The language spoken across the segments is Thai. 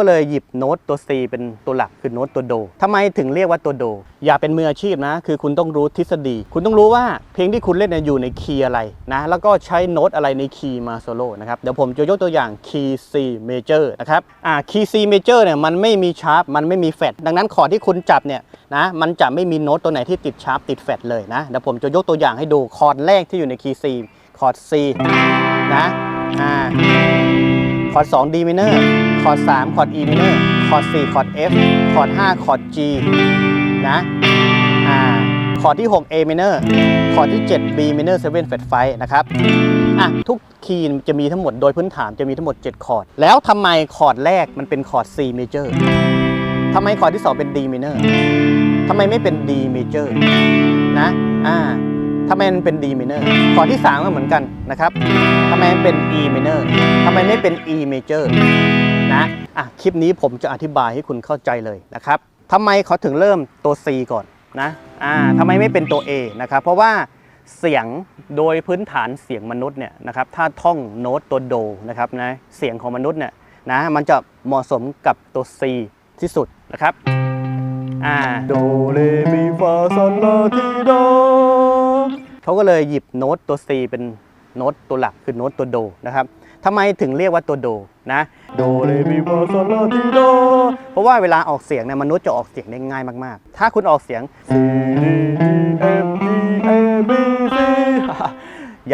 ก็เลยหยิบโน้ตตัว C เป็นตัวหลักคือโน้ตตัวโดทำไมถึงเรียกว่าตัวโด อย่าเป็นมืออาชีพนะ คือคุณต้องรู้ทฤษฎี คุณต้องรู้ว่าเพลงที่คุณเล่นเนี่ยอยู่ในคีย์อะไรนะแล้วก็ใช้โน้ตอะไรในคีย์มาโซโล่นะครับเดี๋ยวผมจะยกตัวอย่างคีย์ C major นะครับอ่าคีย์ C major เนี่ยมันไม่มีชาร์ปมันไม่มีแฟดดังนั้นคอร์ดที่คุณจับเนี่ยนะมันจะไม่มีโน้ตตัวไหนที่ติดชาร์ปติดแฟดเลยนะเดี๋ยวผมจะยกตัวอย่างให้ดูคอร์ดแรกที่อยู่ในคีย์ C คอร์ด C นะอ่าคอร์ด2 D minor คอร์ด3คอร์ด E minor คอร์ด4คอร์ด F คอร์ด5คอร์ด G นะอ่าคอร์ดที่ 6 A minor คอร์ดที่ 7 B minor 7 flat 5นะครับอะทุกคีย์จะมีทั้งหมดโดยพื้นฐานจะมีทั้งหมด 7 คอร์ด แล้วทำไมคอร์ดแรกมันเป็นคอร์ด C major ทำไมคอร์ดที่ 2 เป็น D minor ทำไมไม่เป็น D major นะอ่าทำไมมันเป็น D minor คอร์ดที่ 3 ก็เหมือนกันนะครับทำไมมันเป็น E minor ทำไมไม่เป็น E major นะอะคลิปนี้ผมจะอธิบายให้คุณเข้าใจเลยนะครับทำไมเขาถึงเริ่มตัว C ก่อนนะอ่าทำไมไม่เป็นตัว A นะครับเพราะว่าเสียงโดยพื้นฐานเสียงมนุษย์เนี่ยนะครับถ้าท่องโน้ตตัวโดนะครับนะเสียงของมนุษย์เนี่ยนะมันจะเหมาะสมกับตัว C ที่สุดนะครับอ่าโดเรมีฟาซอลลาทีโดเขาก็เลยหยิบโน้ตตัว C เป็นโน้ตตัวหลักคือโน้ตตัวโดนะครับ ทำไมถึงเรียกว่าตัวโดนะโดเรมีฟาซอลลาทีโดเพราะว่าเวลาออกเสียงเนี่ยมนุษย์จะออกเสียงได้ง่ายมากๆ ถ้าคุณออกเสียง C D E F G A B C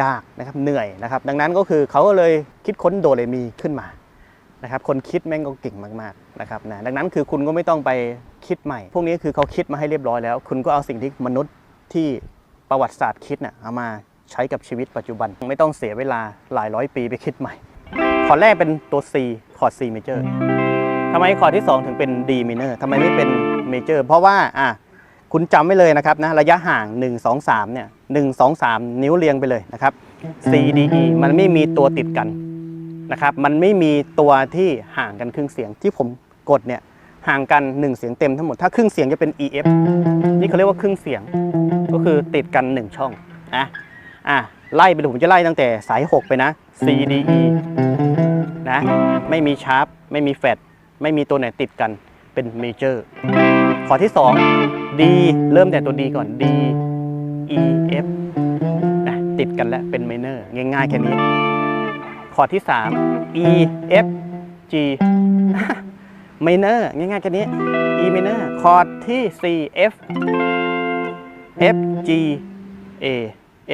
ยากนะครับเหนื่อยนะครับ ดังนั้นก็คือเขาก็เลยคิดค้นโดเรมีขึ้นมานะครับคนคิดแม่งก็เก่งมากๆนะครับนะดังนั้นคือคุณก็ไม่ต้องไปคิดใหม่ พวกนี้คือเขาคิดมาให้เรียบร้อยแล้ว คุณก็เอาสิ่งที่มนุษย์ที่ประวัติศาสตร์คิดน่ะเอามา ใช้กับชีวิตปัจจุบัน ไม่ต้องเสียเวลาหลายร้อยปีไปคิดใหม่ คอร์ดแรกเป็นตัว C คอร์ด C major ทำไมคอร์ดที่ 2 ถึงเป็น D minor ทำไมไม่เป็น major เพราะว่าอะคุณจำไว้เลยนะครับนะระยะห่าง 1 2 3เนี่ย1 2 3 นิ้วเรียงไปเลยนะครับ C D E มันไม่มีตัวติดกันนะครับมันไม่มีตัวที่ห่างกันครึ่งเสียงที่ผมกดเนี่ยห่างกัน 1 เสียงเต็มทั้งหมด ถ้าครึ่งเสียงจะเป็น EF นี่เขาเรียกว่าครึ่งเสียง ก็คือติดกัน 1 ช่องนะ อะไล่ไปเลยผมจะไล่ตั้งแต่สาย 6 ไปนะ C D E นะไม่มีชาร์ปไม่มีแฟดไม่มีตัวไหนติดกันเป็นเมเจอร์ขอที่ 2 D เริ่มแต่ตัว D ก่อน D E F นะติดกันแล้วเป็นเมเนอร์ง่ายๆแค่นี้คอที่ 3 E F G minor ง่ายๆแค่นี้ E minor คอร์ดที่ 4 F F G A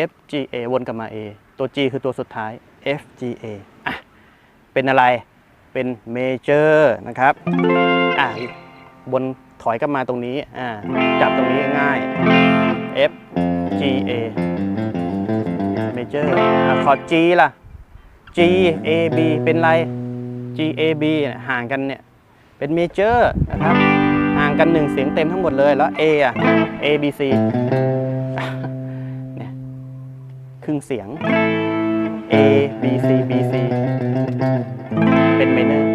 F G A วนกลับมา A ตัว G คือตัวสุดท้าย F G A อะ เป็นอะไร เป็น major นะครับ อะบนถอยกลับมาตรงนี้ อ่า จับตรงนี้ง่าย F G A major อะคอร์ด G ล่ะ G A B เป็นไร G A B ห่างกันเนี่ย เป็นเมเจอร์นะครับ ห่างกันหนึ่งเสียงเต็มทั้งหมดเลย แล้ว A อะ A B C ครึ่งเสียง A B C B C เป็นเมเนอร์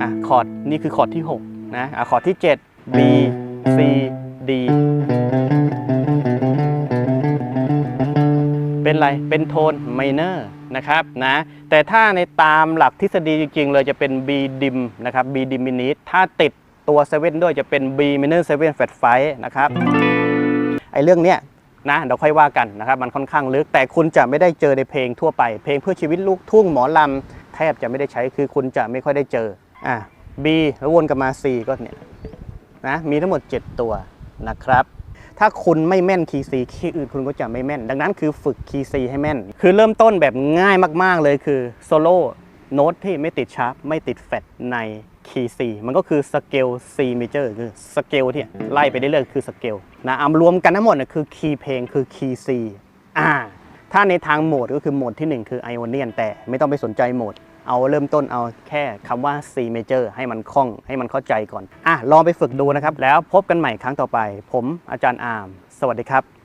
อะคอร์ดนี่คือคอร์ดที่ 6 นะอะคอร์ดที่ 7 B C D เป็นอะไร เป็นโทนไมเนอร์นะครับนะแต่ถ้าในตามหลักทฤษฎีจริง ๆ เลยจะเป็น B dim นะครับ B diminished ถ้าติดตัว 7 ด้วยจะเป็น B minor 7 flat 5นะครับไอ้เรื่องเนี้ย นะเดี๋ยวค่อยว่ากันนะครับมันค่อนข้างลึกแต่คุณจะไม่ได้เจอในเพลงทั่วไป เพลงเพื่อชีวิตลูกทุ่งหมอลำแทบจะไม่ได้ใช้คือคุณจะไม่ค่อยได้เจออะ B แล้ววนกลับมา C ก็เนี่ยนะมีทั้งหมด 7 ตัวนะครับ ถ้าคุณไม่แม่นคีย์ซีคีย์อื่นคุณก็จะไม่แม่น ดังนั้นคือฝึกคีย์ซีให้แม่น คือเริ่มต้นแบบง่ายมาก ๆ เลยคือโซโล่โน้ตที่ไม่ติดชาร์ปไม่ติดแฟดใน คีย์ซีมันก็คือสเกล C major คือสเกลที่ไล่ไปเรื่อยๆคือสเกลนะเอามรวมกันทั้งหมดนะคือคีย์เพลงคือคีย์ซีอ่าถ้าในทางโหมดก็คือโหมดที่ 1 คือไอโอเนียนแต่ไม่ต้องไปสนใจโหมด เอาเริ่มต้นเอาแค่คำว่า C major ให้มันคล่องให้มันเข้าใจก่อนอะลองไปฝึกดูนะครับ แล้วพบกันใหม่ครั้งต่อไป ผมอาจารย์อาร์มสวัสดีครับ